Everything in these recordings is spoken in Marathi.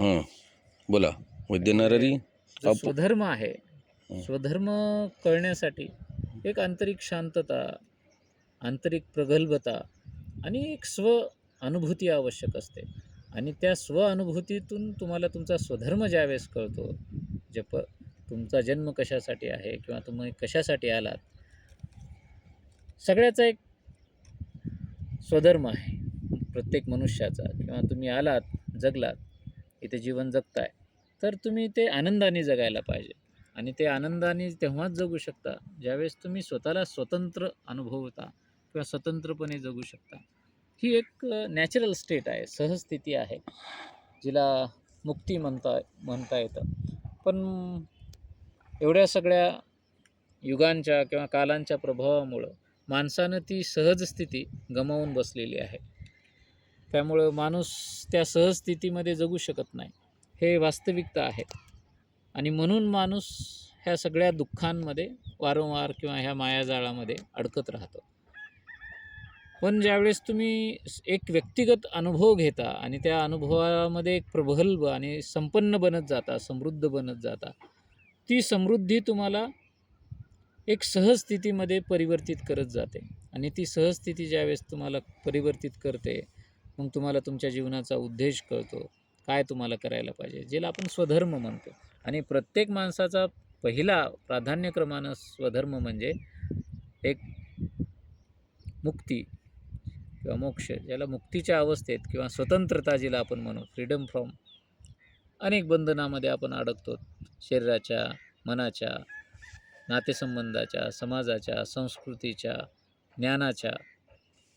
हां बोला. वैद्य नरहरी जो आप- स्वधर्म आहे हं. स्वधर्म कळण्यासाठी एक आंतरिक शांतता आंतरिक प्रगल्भता आणि एक स्व अनुभूती आवश्यक असते. आणि त्या स्व अनुभूतीतून तुम्हाला तुमचा स्वधर्म ज्यावेळेस कळतो जे प तुमचा जन्म कशासाठी आहे किंवा तुम्ही कशासाठी आलात सगळ्याचा एक स्वधर्म आहे. प्रत्येक मनुष्याचा. किंवा तुम्ही आलात जगलात इथे जीवन जगताय. तर तुम्ही ते आनंदाने जगायला पाहिजे. आणि ते आनंदाने तेव्हाच जगू शकता ज्यावेळेस तुम्ही स्वतःला स्वतंत्र अनुभवता किंवा स्वतंत्रपणे जगू शकता. ही एक नॅचरल स्टेट आहे सहस्थिती आहे जिला मुक्ती म्हणता म्हणता येतं. पण एवढ्या सगळ्या युगांच्या किंवा कालांच्या प्रभावामुळं माणसानं ती सहज स्थिती गमावून बसलेली आहे. त्यामुळं माणूस त्या सहज स्थितीमध्ये जगू शकत नाही. हे वास्तविकता आहे. आणि म्हणून माणूस ह्या सगळ्या दुःखांमध्ये वारंवार किंवा ह्या मायाजाळामध्ये अडकत राहतो. पण ज्यावेळेस तुम्ही एक व्यक्तिगत अनुभव घेता आणि त्या अनुभवामध्ये एक प्रगल्भ आणि संपन्न बनत जाता समृद्ध बनत जाता ती समृद्धी तुम्हाला एक सहज स्थितीमध्ये परिवर्तित करत जाते. आणि ती सहज स्थिती ज्यावेळेस तुम्हाला परिवर्तित करते मग तुम्हाला तुमच्या जीवनाचा उद्देश कळतो. काय तुम्हाला करायला पाहिजे? ज्याला आपण स्वधर्म म्हणतो. आणि प्रत्येक माणसाचा पहिला प्राधान्यक्रमानं स्वधर्म म्हणजे एक मुक्ती किंवा मोक्ष ज्याला मुक्तीच्या अवस्थेत किंवा स्वतंत्रता जिला आपण म्हणू फ्रीडम फ्रॉम अनेक बंधनामध्ये आपण अडकतो. शरीराच्या मनाच्या नातेसंबंधाच्या समाजाच्या संस्कृतीच्या ज्ञानाच्या.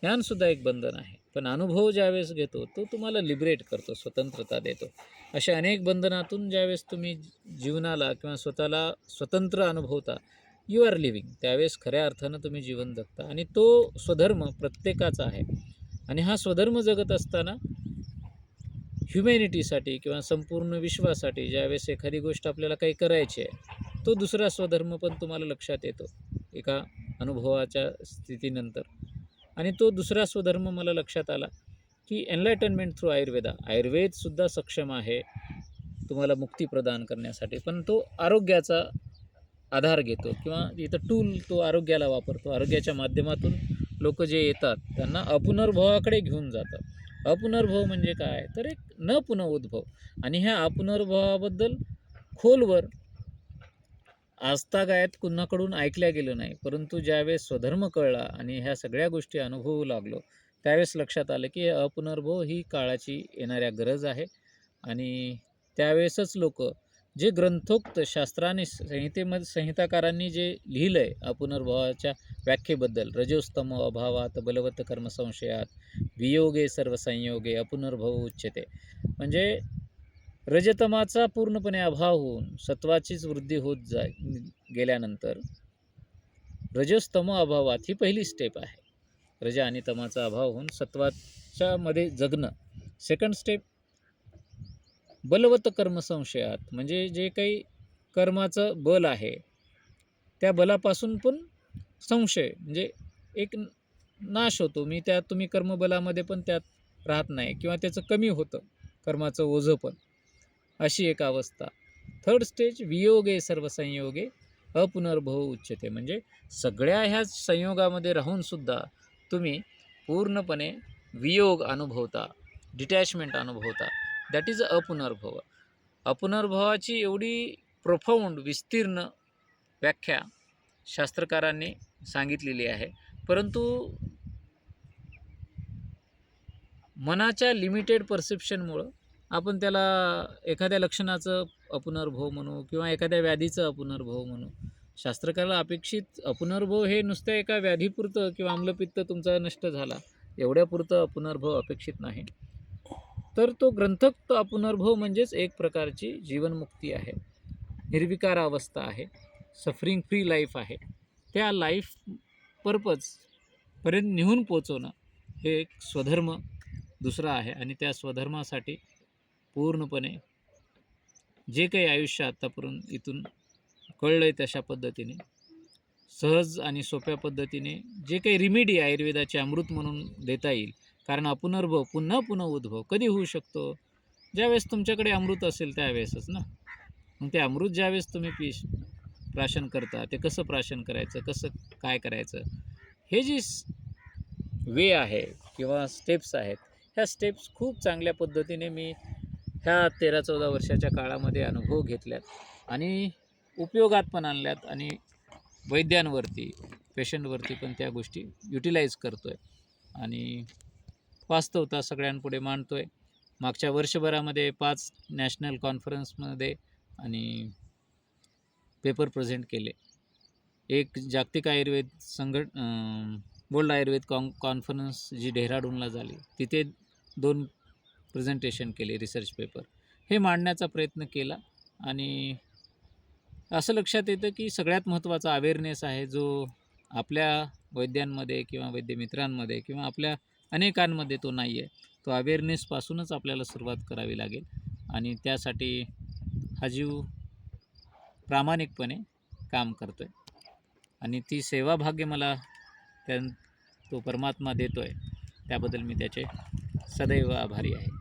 ज्ञानसुद्धा एक बंधन आहे. पण अनुभव ज्यावेळेस घेतो तो तुम्हाला लिबरेट करतो स्वतंत्रता देतो. अशा अनेक बंधनातून ज्यावेळेस तुम्ही जीवनाला किंवा स्वतःला स्वतंत्र अनुभवता यू आर लिव्हिंग त्यावेळेस खऱ्या अर्थानं तुम्ही जीवन जगता. आणि तो स्वधर्म प्रत्येकाचा आहे. आणि हा स्वधर्म जगत असताना ह्युमॅनिटीसाठी किंवा संपूर्ण विश्वासाठी ज्यावेळेस एखादी गोष्ट आपल्याला काही करायची आहे तो दुसरा स्वधर्म पण तुम्हाला लक्षात येतो एका अनुभवाच्या स्थितीनंतर. आणि तो दुसरा स्वधर्म मला लक्षात आला की एनलायटनमेंट थ्रू आयुर्वेदा आयुर्वेदसुद्धा सक्षम आहे तुम्हाला मुक्ती प्रदान करण्यासाठी पण तो आरोग्याचा आधार घेतो किंवा इथं टूल तो आरोग्याला वापरतो. आरोग्याच्या माध्यमातून लोक जे येतात त्यांना अपुनर्भवाकडे घेऊन जातात. अपुनर्भव म्हणजे काय? तर एक न पुनः उद्भव आणि ह्या अपुनर्भवाबद्दल खोलवर आजतागायत कुणाकडून ऐकल्या गेलं नाही परंतु ज्यावेळेस स्वधर्म कळला आणि ह्या सगळ्या गोष्टी अनुभवू लागलो त्यावेळेस लक्षात आलं की अपुनर्भव ही काळाची येणाऱ्या गरज आहे. आणि त्यावेळेसच लोक जे ग्रंथोक्त शास्त्राने संहितेमध्ये संहिताकारांनी जे लिहिलं आहे अपुनर्भवाच्या व्याख्येबद्दल रजोस्तम अभावात बलवत्त कर्मसंशयात वियोगे सर्व संयोगे अपुनर्भव उच्यते. म्हणजे रजतमाचा पूर्णपणे अभाव होऊन सत्वाचीच वृद्धी होत जा गेल्यानंतर रजस्तम अभावात ही पहिली स्टेप आहे. रज आणि तमाचा अभाव होऊन सत्वाच्या मध्ये जगणं. सेकंड स्टेप बलवत कर्मसंशयात म्हणजे जे काही कर्माचं बल आहे त्या बलापासून पण संशय म्हणजे एक नाश होतो. मी त्यात तुम्ही कर्मबलामध्ये पण त्यात राहत नाही किंवा त्याचं कमी होतं. कर्माचं ओझं पण. अशी एक अवस्था. थर्ड स्टेज वियोगे सर्व संयोगे अपुनर्भव उच्चते म्हणजे सगळ्या ह्या संयोगामध्ये राहूनसुद्धा तुम्ही पूर्णपणे वियोग अनुभवता डिटॅचमेंट अनुभवता. That is अपुनर्भव. अपुनर्भवाची एवढी प्रोफाऊंड विस्तीर्ण व्याख्या शास्त्रकारांनी सांगितलेली आहे. परंतु मनाच्या लिमिटेड परसेप्शनमुळं आपण त्याला एखाद्या लक्षणाचं अपुनर्भव म्हणू किंवा एखाद्या व्याधीचं अपुनर्भव म्हणू. शास्त्रकाराला अपेक्षित अपुनर्भव हे नुसतं एका व्याधीपुरतं किंवा आम्लपित्त तुमचा नष्ट झाला एवढ्यापुरतं अपुनर्भव अपेक्षित नाही. तर तो ग्रंथोक्त अपुनर्भव म्हणजेच एक प्रकारची जीवनमुक्ती आहे. निर्विकार अवस्था आहे. सफरिंग फ्री लाईफ आहे. त्या लाईफ पर्पजपर्यंत निहून पोचवणं हे एक स्वधर्म दुसरा आहे आणि त्या स्वधर्मासाठी पूर्णपणे जे काही आयुष्य आत्तापर्यंत इथून कळलं आहे तशा पद्धतीने सहज आणि सोप्या पद्धतीने जे काही रिमेडी आयुर्वेदाचे अमृत म्हणून देता येईल कारण अपुनर्भव पुन्हा पुन्हा उद्भव कधी होऊ शकतो? ज्यावेळेस तुमच्याकडे अमृत असेल त्यावेळेसच ना? मग ते अमृत ज्यावेळेस तुम्ही पी प्राशन करता ते कसं प्राशन करायचं कसं काय करायचं? हे जी वे आहे किंवा स्टेप्स आहेत ह्या स्टेप्स खूप चांगल्या पद्धतीने मी ह्या तेरा चौदा वर्षाच्या काळामध्ये अनुभव घेतल्यात आणि उपयोगात पण आणल्यात आणि वैद्यांवरती पेशंटवरती पण त्या गोष्टी युटिलाईज करतो आहे आणि वास्तवता सगळ्यांपुढे मांडतो आहे मागच्या वर्षभरामध्ये पाच नॅशनल कॉन्फरन्समध्ये आणि पेपर प्रेझेंट केले. एक जागतिक आयुर्वेद संघट वर्ल्ड आयुर्वेद कॉन कॉन्फरन्स जी डेहराडूनला झाली तिथे दोन प्रेझेंटेशन केले रिसर्च पेपर हे मांडण्याचा प्रयत्न केला आणि असं लक्षात येतं की सगळ्यात महत्त्वाचा अवेअरनेस आहे जो आपल्या वैद्यांमध्ये किंवा वैद्यमित्रांमध्ये किंवा आपल्या अनेकांमध्ये तो नाही आहे. तो अवेअरनेसपासूनच आपल्याला सुरुवात करावी लागेल आणि त्यासाठी हा जीव प्रामाणिकपणे काम करतो आहे आणि ती सेवाभाग्य मला त्या तो परमात्मा देतो आहे त्याबद्दल मी त्याचे सदैव आभारी आहे.